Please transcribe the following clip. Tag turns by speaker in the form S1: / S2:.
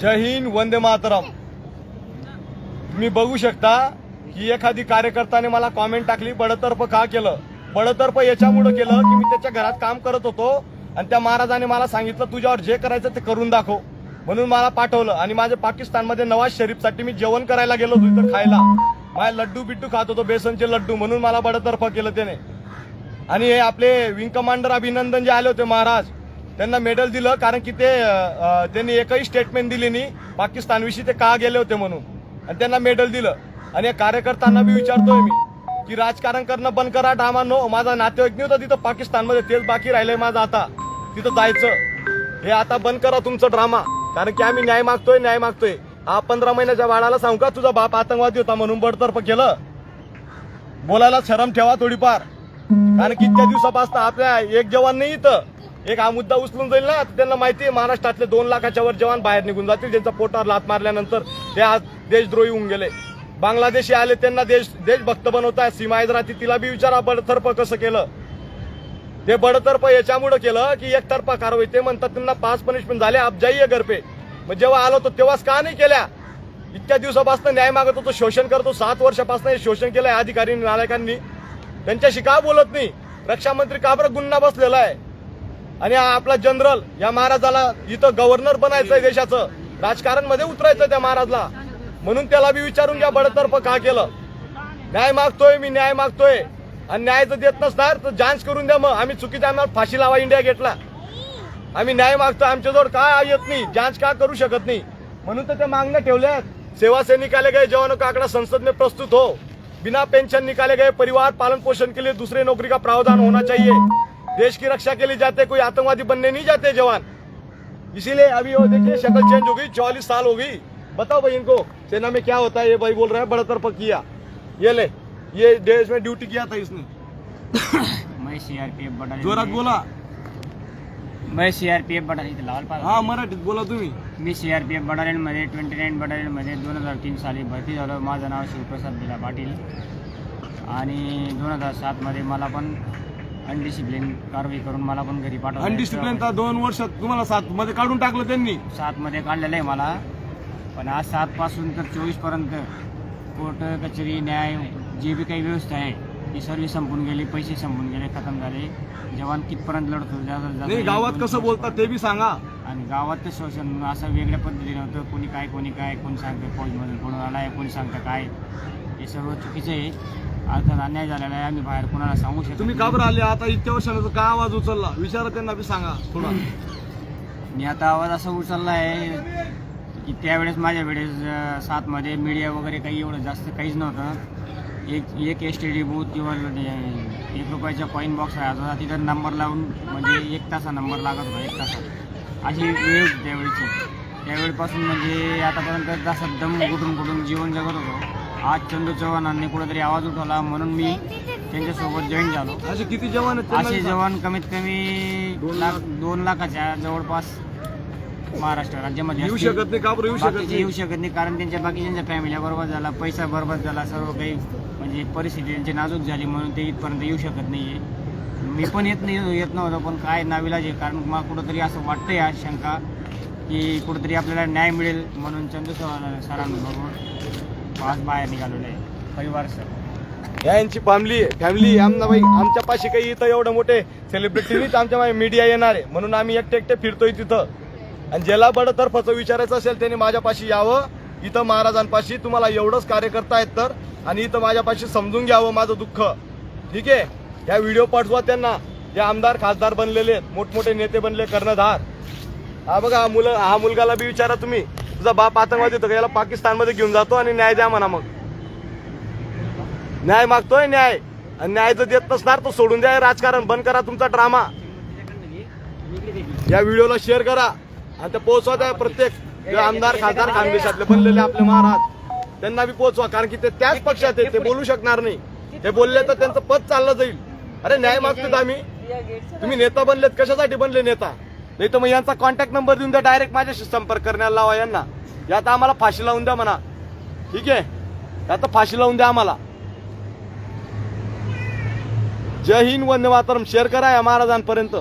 S1: जय हिंद वंदे मातरम. तुम्ही बघू शकता की एखादी कार्यकर्त्याने मला कॉमेंट टाकली बडतर्फ का केलं? बडतर्फ याच्यामुळं केलं की मी त्याच्या घरात काम करत होतो आणि त्या महाराजाने मला सांगितलं तुझ्यावर जे करायचं ते करून दाखव. म्हणून मला पाठवलं आणि माझे पाकिस्तानमध्ये नवाज शरीफसाठी मी जेवण करायला गेलो होतो इथं खायला. माझ्या लड्डू बिट्टू खात होतो बेसनचे लड्डू म्हणून मला बडतर्फ केलं त्याने. आणि हे आपले विंग कमांडर अभिनंदन जे आले होते महाराज त्यांना मेडल दिलं कारण की ते त्यांनी एकही स्टेटमेंट दिली नाही. पाकिस्तानविषयी ते का गेले होते म्हणून. आणि त्यांना मेडल दिलं. आणि या कार्यकर्त्यांना बी विचारतोय मी की राजकारण करणं बंद करा डामा नो माझा नातेवाईक नाही होता तिथं पाकिस्तानमध्ये. तेच बाकी राहिलंय माझं आता. तिथं जायचं. हे आता बंद करा तुमचं ड्रामा कारण की आम्ही न्याय मागतोय न्याय मागतोय. हा पंधरा महिन्याच्या बाळाला सांगू का तुझा बाप आतंकवादी होता म्हणून बडतर्फ केलं? बोलायला शरम ठेवा थोडीफार. कारण की इतक्या दिवसापासून आपल्या एक जवान नाही इथं. एक हा मुद्दा उचलून जाईल ना त्यांना माहिती आहे महाराष्ट्रातले दोन लाखाच्या वर जवान बाहेर निघून जातील. ज्यांचा पोटावर लात मारल्यानंतर ते आज देशद्रोही होऊन गेले. बांगलादेशी आले त्यांना देश देशभक्त बनवताय. सीमा राहते तिला बी विचारा बडतर्फ कसं केलं? ते बडतर्फ याच्यामुळं केलं की एकतर्फा कारवाई. ते म्हणतात त्यांना पाच पनिशमेंट झाले आप जाईये घर मग जेव्हा आलो तो तेव्हाच का नाही केल्या? इतक्या दिवसापासून न्याय मागत होतो शोषण करतो सात वर्षापासून हे शोषण केलंय अधिकारी नालायकांनी. त्यांच्याशी का बोलत नाही? रक्षामंत्री का बरं गुन्हा बसलेला आहे? आणि आपला जनरल या महाराजाला इथं गव्हर्नर बनायचंय देशाचं. राजकारणमध्ये उतरायचं त्या महाराजला. म्हणून त्याला बी विचारून घ्या बडतर्फ का केलं. न्याय मागतोय मी न्याय मागतोय. आणि न्याय जर देत नसणार तर जांच करून द्या मग. आम्ही चुकीच्या आम्हाला फाशी लावा इंडिया गेटला. आम्ही न्याय मागतोय आमच्याजवळ का येत नाही. जांच का करू शकत नाही? म्हणून तर त्या मागण्या ठेवल्यात सेवा से निकाले गए जवानों का आंकड़ा संसद में प्रस्तुत हो. बिना पेंशन निकाले गए परिवार पालन पोषण के लिए दूसरे नौकरी का प्रावधान होना चाहिए. देश की रक्षा के लिए जाते कोई आतंकवादी बनने नहीं जाते जवान। इसीलिए अभी वो देखिए शक्ल चेंज हो गई चौवालीस साल हो गई। बताओ भाई इनको सेना में क्या होता है ये भाई बोल रहे हैं बड़ा तरफ किया। ये ले ये देश में ड्यूटी किया था इसने।
S2: मैं सीआरपीएफ बटालियन
S1: जोरात बोला।
S2: मैं सीआरपीएफ बटालियन लाल पाल
S1: हा मराठीत बोला तुम्ही
S2: मी सीआरपीएफ बटालियनमध्ये ट्वेंटी नाईन बटालियनमध्ये दोन हजार तीन साली भरती झालो माझं नाव शिवप्रसाद बिला पाटील आणि दोन हजार सातमध्ये मला पण अनडिसिप्लिन कारवाई करून मला पण घरी पाठवलं.
S1: अनडिसिप्लिन दोन वर्षात तुम्हाला सात मध्ये काढून टाकलं त्यांनी.
S2: सातमध्ये काढलेलं आहे मला. पण आज सातपासून तर चोवीसपर्यंत कोर्ट कचेरी न्याय जे बी काही व्यवस्था आहे ती सर्व संपून गेली पैसे संपून गेले खतम झाले. जवान कितपर्यंत लढतो
S1: नाही गावात कसं बोलतात ते बी सांगा.
S2: आणि गावात ते शोषण असं वेगळ्या पद्धतीने होतं. कोणी काय कोणी काय कोण सांगतं फौजमधून कोण आलाय कोणी सांगतं काय. हे सर्व चुकीचं आहे. अर्थात अन्याय झालेला आहे आम्ही बाहेर कोणाला सांगू शकतो
S1: तुम्ही का बरं आले आता इतक्या वर्षानंतर का आवाज उचलला? विचारा त्यांना बी सांगा थोडा.
S2: मी आता आवाज असा उचलला आहे की त्यावेळेस माझ्या वेळेस सातमध्ये मीडिया वगैरे काही एवढं जास्त काहीच नव्हतं. एक एक एस टी डी बूथ किंवा अं, एक रुपयाचा कॉईन बॉक्स राहत होता तिथं नंबर लावून म्हणजे एक तासा नंबर लागत होता एक तासात अशी वेळ त्यावेळेची. त्यावेळेपासून म्हणजे आतापर्यंत जसं दम कुठून कुठून जीवन जगत होतो आज चंदू चव्हाणांनी कुठेतरी आवाज उठवला म्हणून मी त्यांच्यासोबत जॉईन झालो
S1: असे किती जवान आहेत त्यांना
S2: असे. जवान कमीत कमी
S1: दोन
S2: लाख. दोन लाखाच्या जवळपास महाराष्ट्र राज्यामध्ये
S1: येऊ
S2: असतील.
S1: शकत नाही का बरं येऊ शकत
S2: बाकीचे
S1: नाही
S2: येऊ शकत नाही कारण त्यांच्या बाकीच्यांच्या फॅमिल्या बरोबर झाला पैसा बरोबर झाला सर्व काही म्हणजे परिस्थिती त्यांची नाजूक झाली म्हणून ते इथपर्यंत येऊ शकत नाहीये मी पण येत नाही येत नव्हतं पण काय नाविलाज आहे कारण मला कुठंतरी असं वाटतंय आज शंका की कुठंतरी आपल्याला न्याय मिळेल म्हणून चंदू सर- सरांबरोबर आज बाहेर निघालेलो आहे. परिवार सर
S1: यांची फॅमिली फॅमिली आमनाबाई आमच्या पाशी काही इथं एवढं मोठे सेलिब्रिटीनीच आमच्या आमच्या मीडिया येणार आहे. म्हणून आम्ही एकटे एकटे फिरतोय तिथं. आणि ज्याला बडतर्फाचं विचारायचं असेल त्याने माझ्यापाशी यावं. इथं महाराजांपाशी तुम्हाला एवढंच कार्यकर्ता आहेत तर. आणि इथं माझ्यापाशी समजून घ्यावं माझं दुःख. ठीक आहे? या व्हिडिओ पाठवा त्यांना. जे आमदार खासदार बनलेले आहेत. मोठमोठे नेते बनले कर्णधार. हा बघा हा मुलं हा मुलगाला बी विचारा तुम्ही. तुझा बाप आतंकवादी होता याला पाकिस्तानमध्ये घेऊन जातो आणि न्याय द्या म्हणा मग. न्याय मागतोय न्याय. आणि न्याय जर देत नसणार तर सोडून द्या राजकारण. बंद करा तुमचा ड्रामा. या व्हिडिओला शेअर करा. आणि ते पोहोचवा त्या प्रत्येक आमदार खासदार खानदेशातले बनलेले आपले महाराज. त्यांना बी पोहोचवा कारण की ते त्याच पक्षात आहे ते बोलू शकणार नाही. ते बोलले तर त्यांचं पद चाललं जाईल. अरे न्याय मागतोय आम्ही. तुम्ही नेता बनलेत कशासाठी बनले नेता? नाही तर मग यांचा कॉन्टॅक्ट नंबर देऊन द्या डायरेक्ट माझ्याशी संपर्क करण्याला लावा यांना. यात आम्हाला फाशी लावून द्या म्हणा. ठीक आहे? आता फाशी लावून द्या आम्हाला. जय हिंद वंदे मातरम. शेअर करा या महाराजांपर्यंत.